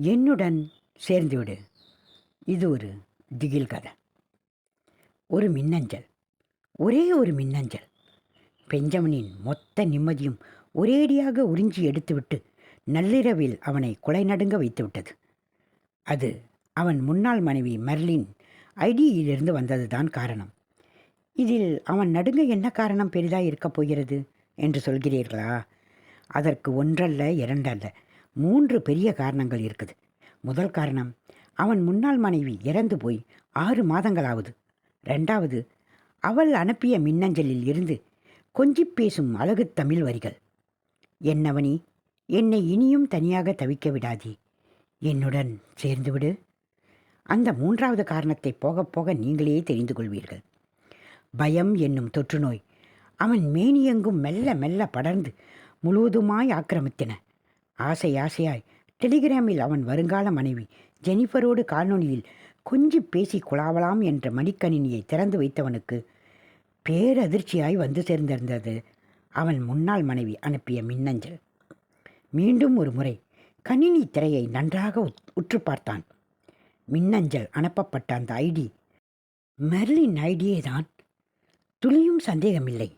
என்னுடன் சேர்ந்துவிடு. இது ஒரு திகில் கதை. ஒரு மின்னஞ்சல். ஒரே ஒரு மின்னஞ்சல். பெஞ்சமினின் மொத்த நிம்மதியும் ஒரேடியாக உறிஞ்சி எடுத்துவிட்டு நள்ளிரவில் அவனை கொலை நடுங்க வைத்துவிட்டது. அது அவன் முன்னாள் மனைவி மெர்லின் ஐடியிலிருந்து வந்ததுதான் காரணம். இதில் அவன் நடுங்க என்ன காரணம் பெரிதாக இருக்கப் போகிறது என்று சொல்கிறீர்களா? அதற்கு ஒன்றல்ல இரண்டல்ல. மூன்று பெரிய காரணங்கள் இருக்குது. முதல் காரணம் அவன் முன்னாள் மனைவி இறந்து போய் ஆறு மாதங்களாவது. ரெண்டாவது அவள் அனுப்பிய மின்னஞ்சலில் இருந்து கொஞ்சி பேசும் அழகு தமிழ் வரிகள். என்னவனி என்னை இனியும் தனியாக தவிக்க விடாதே என்னுடன் சேர்ந்து விடு அந்த மூன்றாவது காரணத்தை போக போக நீங்களே தெரிந்து கொள்வீர்கள். பயம் என்னும் தொற்றுநோய் அவன் மேனியெங்கும் மெல்ல மெல்ல படர்ந்து முழுவதுமாய் ஆக்கிரமித்தன. ஆசை ஆசையாய். டெலிகிராமில் அவன் வருங்கால மனைவி ஜெனிஃபரோடு காணொளியில் கொஞ்சி பேசி குழாவலாம் என்ற மடிக்கணினியை திறந்து வைத்தவனுக்கு பேரதிர்ச்சியாய் வந்து சேர்ந்திருந்தது அவன் முன்னாள் மனைவி அனுப்பிய மின்னஞ்சல். மீண்டும் ஒரு முறை கணினி திரையை நன்றாக உத்- உற்று பார்த்தான். மின்னஞ்சல் அனுப்பப்பட்ட அந்த ஐடி மெர்லின் ஐடியே தான் துளியும் சந்தேகமில்லை.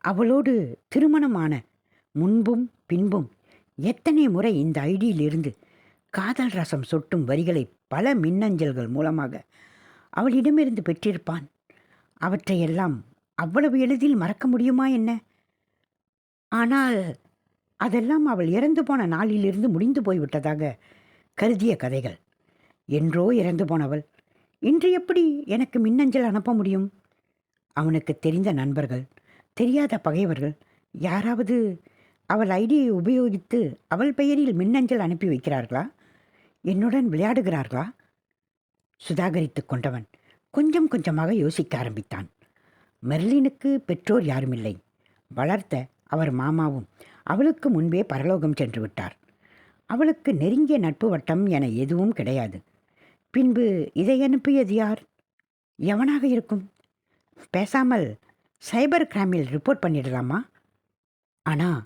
அவளோடு திருமணமான முன்பும் பின்பும் எத்தனை முறை இந்த ஐடியிலிருந்து காதல் ரசம் சொட்டும் வரிகளை பல மின்னஞ்சல்கள் மூலமாக அவளிடமிருந்து பெற்றிருப்பான்? அவற்றையெல்லாம் அவ்வளவு எளிதில் மறக்க முடியுமா என்ன? ஆனால் அதெல்லாம் அவள் இறந்து போன நாளிலிருந்து முடிந்து போய்விட்டதாக கருதிய கதைகள். என்றோ இறந்து போனவள் இன்று எப்படி எனக்கு மின்னஞ்சல் அனுப்ப முடியும்? அவனுக்கு தெரிந்த நண்பர்கள் தெரியாத பகைவர்கள் யாராவது அவள் ஐடியை உபயோகித்து அவள் பெயரில் மின்னஞ்சல் அனுப்பி வைக்கிறார்களா? என்னுடன் விளையாடுகிறார்களா? சுதாகரித்து கொண்டவன் கொஞ்சம் கொஞ்சமாக யோசிக்க ஆரம்பித்தான். மெர்லினுக்கு பெற்றோர் யாருமில்லை. வளர்த்த அவர் மாமாவும் அவளுக்கு முன்பே பரலோகம் சென்று விட்டார். அவளுக்கு நெருங்கிய நட்பு வட்டம் என எதுவும் கிடையாது. பின்பு இதை அனுப்பியது யார்? எவனாக இருக்கும்? பேசாமல் சைபர் கிரைமில் ரிப்போர்ட் பண்ணிடலாமா? ஆனால்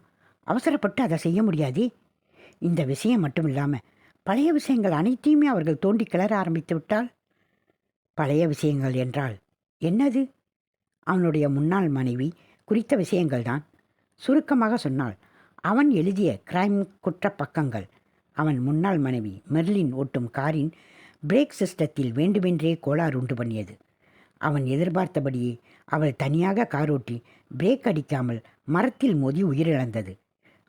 அவசரப்பட்டு அதை செய்ய முடியாதே? இந்த விஷயம் மட்டும் இல்லாமல் பழைய விஷயங்கள் அனைத்தையுமே அவர்கள் தோண்டி கிளற ஆரம்பித்து விட்டால்? பழைய விஷயங்கள் என்றால் என்னது? அவனுடைய முன்னாள் மனைவி குறித்த விஷயங்கள் தான். சுருக்கமாக சொன்னால் அவன் எழுதிய கிரைம் குற்ற பக்கங்கள் அவன் முன்னாள் மனைவி மெர்லின் ஓட்டும் காரின் பிரேக் சிஸ்டத்தில் வேண்டுமென்றே கோளாறு உண்டு பண்ணியது. அவன் எதிர்பார்த்தபடியே அவள் தனியாக காரோட்டி பிரேக் அடிக்காமல் மரத்தில் மோதி உயிரிழந்தது.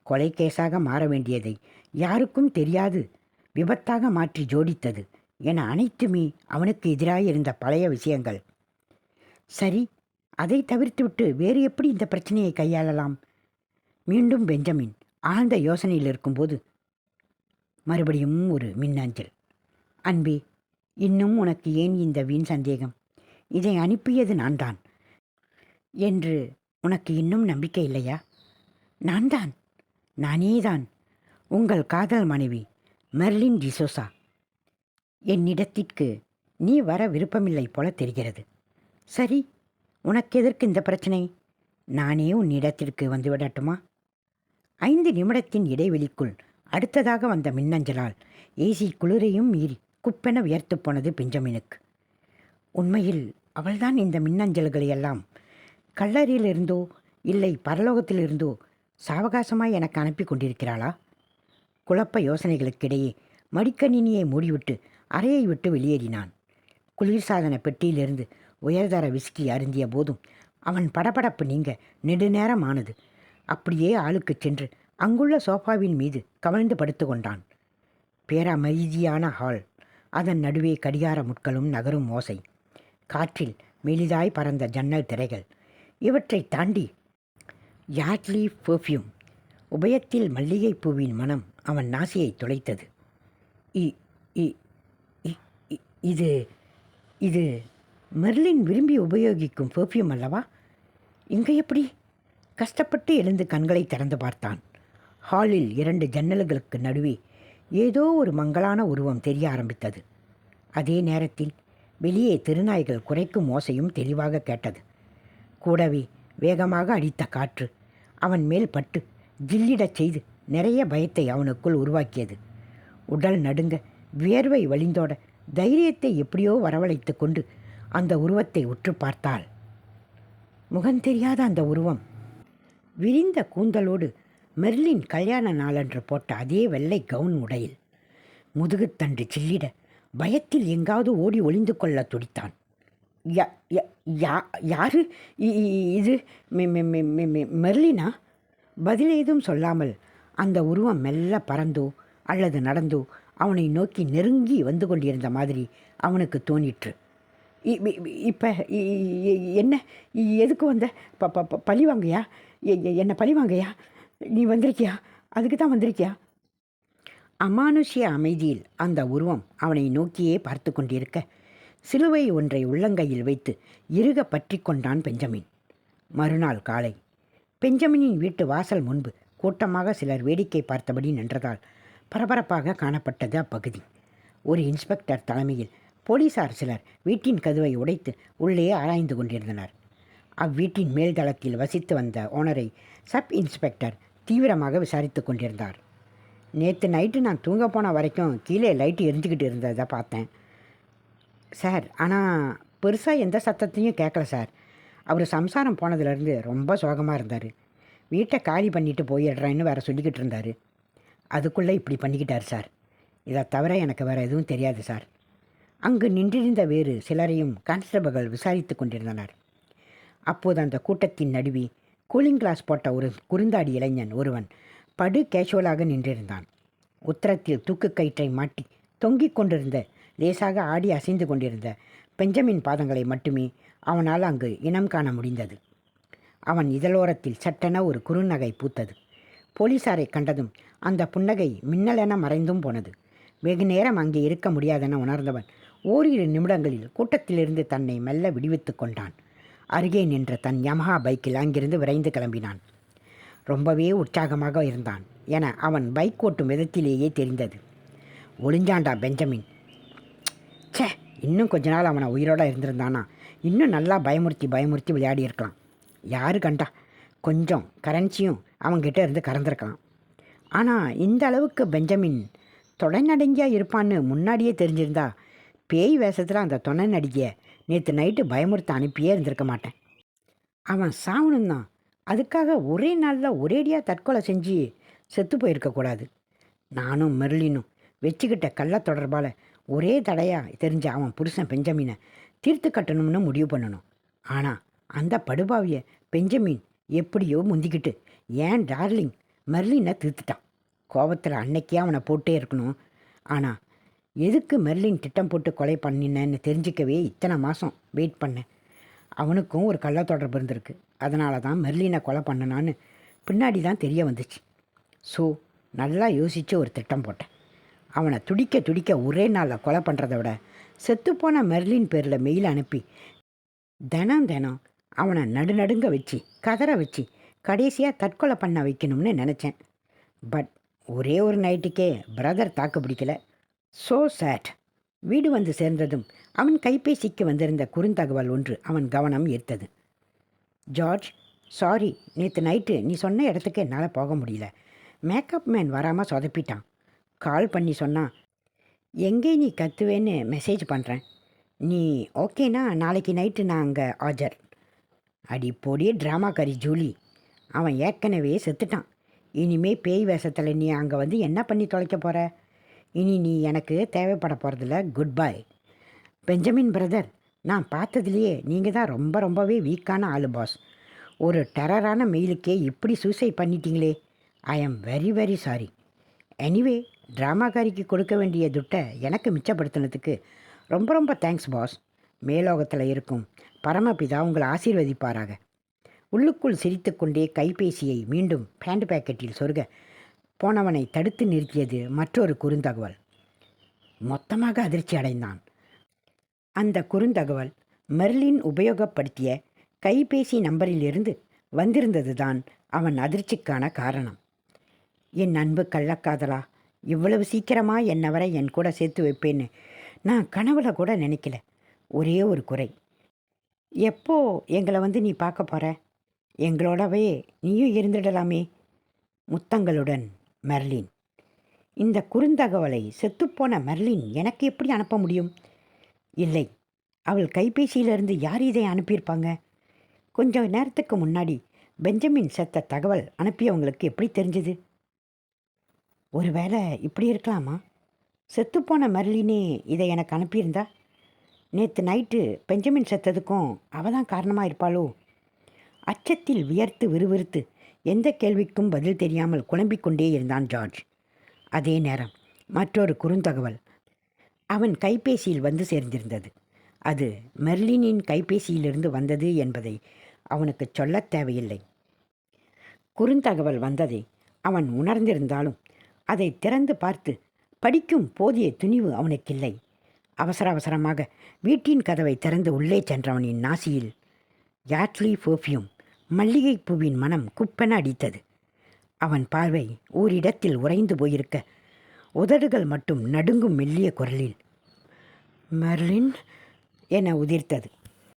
கொலை கேஸாக மாற வேண்டியதை யாருக்கும் தெரியாது. விபத்தாக மாற்றி ஜோடித்தது என அனைத்துமே அவனுக்கு எதிராக இருந்த பழைய விஷயங்கள். சரி அதை தவிர்த்துவிட்டு வேறு எப்படி இந்த பிரச்சனையை கையாளலாம்? மீண்டும் பெஞ்சமின் ஆழ்ந்த யோசனையில் இருக்கும்போது மறுபடியும் ஒரு மின்னஞ்சல். அன்பே இன்னும் உனக்கு ஏன் இந்த வீண் சந்தேகம்? இதை அனுப்பியது நான்தான். என்று உனக்கு இன்னும் நம்பிக்கை இல்லையா? நான்தான். நானேதான் உங்கள் காதல் மனைவி மெர்லின் டிசோசா என்னிடத்திற்கு நீ வர விருப்பமில்லை போல தெரிகிறது. சரி உனக்கு எதற்கு இந்த பிரச்சனை? நானே உன்னிடத்திற்கு வந்து விடட்டுமா ஐந்து நிமிடத்தின் இடைவெளிக்குள் அடுத்ததாக வந்த மின்னஞ்சலால் ஏசி குளிரையும் மீறி குப்பென வியர்த்துப் போனது பெஞ்சமினுக்கு. உண்மையில் அவள்தான் இந்த மின்னஞ்சல்களை எல்லாம் கல்லறையிலிருந்தோ இல்லை பரலோகத்திலிருந்தோ சாவகாசமாய் எனக்கு அனுப்பி கொண்டிருக்கிறாளா? குழப்ப யோசனைகளுக்கிடையே மடிக்கணினியை மூடிவிட்டு அறையை விட்டு வெளியேறினான். குளிர்சாதன பெட்டியிலிருந்து உயர்தர விஸ்கி அருந்திய போதும் அவன் படபடப்பு நீங்க நெடுநேரம் ஆனது அப்படியே ஆளுக்கு சென்று அங்குள்ள சோஃபாவின் மீது கவிழ்ந்து படுத்து கொண்டான் பேரமைதியான ஹால். அதன் நடுவே கடிகார முட்களும் நகரும் ஓசை. காற்றில் மெலிதாய் பறந்த ஜன்னல் திரைகள். இவற்றை தாண்டி யாட்லி பெர்ஃப்யூம். உபயத்தில் மல்லிகைப்பூவின் மனம் அவன் நாசியை துளைத்தது. இ- இ- இது இது மெர்லின் விரும்பி உபயோகிக்கும் பெர்ஃப்யூம் அல்லவா? இங்கே எப்படி? கஷ்டப்பட்டு எழுந்து கண்களை திறந்து பார்த்தான். ஹாலில் இரண்டு ஜன்னல்களுக்கு நடுவே ஏதோ ஒரு மங்களான உருவம் தெரிய ஆரம்பித்தது. அதே நேரத்தில் வெளியே திருநாய்கள் குறைக்கும் ஓசையும் தெளிவாக கேட்டது. கூடவே வேகமாக அடித்த காற்று அவன் மேல் பட்டு ஜில்லிடச் செய்து நிறைய பயத்தை அவனுக்குள் உருவாக்கியது. உடல் நடுங்க வியர்வை வழிந்தோட தைரியத்தை எப்படியோ வரவழைத்து கொண்டு அந்த உருவத்தை உற்று பார்த்தாள். முகம் தெரியாத அந்த உருவம். விரிந்த கூந்தலோடு மெர்லின் கல்யாண நாளன்று போட்ட அதே வெள்ளை கவுன் உடையில் முதுகுத்தன்று சில்லிட பயத்தில் எங்காவது ஓடி ஒளிந்து கொள்ள துடித்தான். யா யா- யா யாரு? இ- இது மெர்லினா? பதில் ஏதும் சொல்லாமல் அந்த உருவம் மெல்ல பறந்தோ அல்லது நடந்தோ அவனை நோக்கி நெருங்கி வந்து கொண்டிருந்த மாதிரி அவனுக்கு தோணிற்று. இ- இ- இப்போ என்ன? எதுக்கு வந்த? ப ப ப- பழி வாங்கயா எ- பழி வாங்கயா நீ வந்திருக்கியா? அதுக்கு தான் வந்திருக்கியா? அமானுஷ்ய அமைதியில் அந்த உருவம் அவனை நோக்கியே பார்த்து கொண்டிருக்க சிலுவை ஒன்றை உள்ளங்கையில் வைத்து இறுக பற்றி கொண்டான் பெஞ்சமின். மறுநாள் காலை பெஞ்சமினின் வீட்டு வாசல் முன்பு கூட்டமாக சிலர் வேடிக்கை பார்த்தபடி நின்றதால் பரபரப்பாக காணப்பட்டது அப்பகுதி. ஒரு இன்ஸ்பெக்டர் தலைமையில் போலீசார் சிலர் வீட்டின் கதவை உடைத்து உள்ளே ஆராய்ந்து கொண்டிருந்தனர். அவ்வீட்டின் மேல்தளத்தில் வசித்து வந்த ஓனரை சப் இன்ஸ்பெக்டர் தீவிரமாக விசாரித்து கொண்டிருந்தார். நேற்று நைட்டு நான் தூங்க போன வரைக்கும் கீழே லைட்டு எரிஞ்சுக்கிட்டு இருந்ததை பார்த்தேன். சார் ஆனால் பெருசாக எந்த சத்தத்தையும் கேட்கல சார். அவர் சம்சாரம் போனதுலேருந்து ரொம்ப சோகமாக இருந்தார். வீட்டை காலி பண்ணிட்டு போயிடுறேன்னு வேற சொல்லிக்கிட்டு இருந்தார். அதுக்குள்ளே இப்படி பண்ணிக்கிட்டார் சார். இதை தவிர எனக்கு வேறு எதுவும் தெரியாது சார். அங்கு நின்றிருந்த வேறு சிலரையும் கான்ஸ்டபிள்கள் விசாரித்து கொண்டிருந்தனர். அப்போது அந்த கூட்டத்தின் நடுவே கூலிங் கிளாஸ் போட்ட ஒரு குறுந்தாடி இளைஞன் ஒருவன் படு கேஷுவலாக நின்றிருந்தான். உத்தரத்தில் தூக்கு கயிற்றை மாட்டி தொங்கிக் கொண்டிருந்த லேசாக ஆடி அசைந்து கொண்டிருந்த பெஞ்சமின் பாதங்களை மட்டுமே அவனால் அங்கு இனம் காண முடிந்தது. அவன் இதழோரத்தில் சட்டென ஒரு குறுநகை பூத்தது. போலீசாரை கண்டதும் அந்த புன்னகை மின்னலென மறைந்தும் போனது. வெகு நேரம் அங்கே இருக்க முடியாதென உணர்ந்தவன் ஓரிரு நிமிடங்களில் கூட்டத்திலிருந்து தன்னை மெல்ல விடுவித்து கொண்டான். அருகே நின்ற தன் யமஹா பைக்கில் அங்கிருந்து விரைந்து கிளம்பினான். ரொம்பவே உற்சாகமாக இருந்தான் என அவன் பைக் ஓட்டும் விதத்திலேயே தெரிந்தது. ஒளிஞ்சாண்டா பெஞ்சமின்? இன்னும் கொஞ்ச நாள் அவனை உயிரோட இருந்திருந்தானா? இன்னும் நல்லா பயமுறுத்தி பயமுறுத்தி விளையாடி இருக்கலாம். யாரு கண்டா? கொஞ்சம் கரன்சியும் அவன்கிட்ட இருந்து கறந்துருக்கலாம். ஆனால் இந்த அளவுக்கு பெஞ்சமின் தொடைநடுங்கியாக இருப்பான்னு முன்னாடியே தெரிஞ்சிருந்தா பேய் வேஷத்தில் அந்த துணை நடிகையை நேற்று நைட்டு பயமுறுத்த அனுப்பியே இருந்திருக்க மாட்டேன். அவன் சாவணும் தான். அதுக்காக ஒரே நாளில் ஒரேடியாக தற்கொலை செஞ்சு செத்து போயிருக்கக்கூடாது நானும் மெர்லினும் வச்சுக்கிட்ட கள்ள தொடர்பால் ஒரே தடையாக தெரிஞ்ச அவன் புருஷன் பெஞ்சமினை தீர்த்து கட்டணும்னு முடிவு பண்ணணும். ஆனால் அந்த படுபாவிய பெஞ்சமின் எப்படியோ முந்திக்கிட்டு ஏன் டார்லிங் மெர்லினை தீர்த்துட்டான். கோபத்தில் அன்னைக்கே அவனை போட்டே இருக்கணும். ஆனால் எதுக்கு மெர்லின் திட்டம் போட்டு கொலை பண்ணினேன்னு தெரிஞ்சிக்கவே இத்தனை மாதம் வெயிட் பண்ணேன். அவனுக்கும் ஒரு கள்ள தொடர்பு இருந்திருக்கு. அதனால தான் மெர்லினை கொலை பண்ணனான்னு பின்னாடி தான் தெரிய வந்துச்சு. ஸோ நல்லா யோசித்து ஒரு திட்டம் போட்டேன். அவனை துடிக்க துடிக்க ஒரே நாளில் கொலை பண்ணுறத விட செத்துப்போன மெர்லின் பேரில் மெயில் அனுப்பி. தினம் தினம் அவனை நடுநடுங்க வச்சு கதற வச்சு கடைசியாக தற்கொலை பண்ண வைக்கணும்னு நினச்சேன். பட் ஒரே ஒரு நைட்டுக்கே பிரதர் தாக்கு பிடிக்கல. So sad. வீடு வந்து சேர்ந்ததும் அவன் கைபேசிக்கு வந்திருந்த குறுந்தகவல் ஒன்று அவன் கவனம் ஈர்த்தது. ஜார்ஜ் சாரி நேற்று நைட்டு நீ சொன்ன இடத்துக்கு என்னால் போக முடியல. மேக்கப் மேன் வராமல் சொதப்பிட்டான். கால் பண்ணி சொன்னான் எங்கே நீ கத்துவேன்னு மெசேஜ் பண்ணுறேன் நீ ஓகேனா நாளைக்கு நைட்டு நான் அங்கே ஆஜர். அடி பொடியே ட்ராமாக்காரி ஜூலி. அவன் ஏற்கனவே செத்துட்டான். இனிமே பேய் வேஷத்தில் நீ அங்கே வந்து என்ன பண்ணி தொலைக்க போகிற இனி நீ எனக்கு தேவைப்பட போகிறதில்ல குட் பை பெஞ்சமின் பிரதர் நான் பார்த்ததுலையே நீங்கள் தான் ரொம்ப ரொம்பவே வீக்கான ஆளு பாஸ் ஒரு டெரரான மெயிலுக்கே இப்படி suicide பண்ணிட்டீங்களே. I am very very sorry anyway ட்ராமாக்காரிக்கு கொடுக்க வேண்டிய துட்டை எனக்கு மிச்சப்படுத்தினதுக்கு ரொம்ப ரொம்ப தேங்க்ஸ் பாஸ். மேலோகத்தில் இருக்கும் பரமபிதா உங்களை ஆசீர்வதிப்பாராக. உள்ளுக்குள் சிரித்துக்கொண்டே கைபேசியை மீண்டும் பேண்ட் பேக்கெட்டில் சொருக போனவனை தடுத்து நிறுத்தியது மற்றொரு குறுந்தகவல். மொத்தமாக அதிர்ச்சி அடைந்தான். அந்த குறுந்தகவல் மெர்லின் உபயோகப்படுத்திய கைபேசி நம்பரிலிருந்து வந்திருந்ததுதான் அவன் அதிர்ச்சிக்கான காரணம். என் அன்பு கள்ளக்காதலா இவ்வளவு சீக்கிரமாக என்னை வரை என் கூட சேர்த்து வைப்பேன்னு நான் கனவுல கூட நினைக்கல. ஒரே ஒரு குறை. எப்போ எங்களை வந்து நீ பார்க்க போகிற எங்களோடவே நீயும் இருந்துடலாமே. முத்தங்களுடன் மெர்லின். இந்த குறுந்தகவலை செத்துப்போன மெர்லின் எனக்கு எப்படி அனுப்ப முடியும்? இல்லை. அவள் கைபேசியிலிருந்து யார் இதை அனுப்பியிருப்பாங்க? கொஞ்ச நேரத்துக்கு முன்னாடி பெஞ்சமின் செத்த தகவல் அனுப்பியவங்களுக்கு எப்படி தெரிஞ்சது? ஒருவேளை இப்படி இருக்கலாமா? செத்துப்போன மர்லினே இதை எனக்கு அனுப்பியிருந்தா? நேற்று நைட்டு பெஞ்சமின் செத்ததுக்கும் அவ தான் காரணமாக இருப்பாளோ? அச்சத்தில் வியர்த்து விறுவிறுத்து எந்த கேள்விக்கும் பதில் தெரியாமல் குழம்பிக் கொண்டே இருந்தான் ஜார்ஜ். அதே நேரம் மற்றொரு குறுந்தகவல். அவன் கைபேசியில் வந்து சேர்ந்திருந்தது. அது மெர்லினின் கைபேசியிலிருந்து வந்தது என்பதை அவனுக்கு சொல்லத் தேவையில்லை. குறுந்தகவல் வந்ததை அவன் உணர்ந்திருந்தாலும் அதை திறந்து பார்த்து படிக்கும் போதிய துணிவு அவனுக்கில்லை. அவசர அவசரமாக வீட்டின் கதவை திறந்து உள்ளே சென்றவனின் நாசியில் யாட்லி பெர்ஃப்யூம் மல்லிகைப்பூவின் மனம் குப்பென அடித்தது. அவன் பார்வை ஓரிடத்தில் உறைந்து போயிருக்க உதடுகள் மட்டும் நடுங்கும் மெல்லிய குரலில் மெர்லின் என உதிர்த்தது.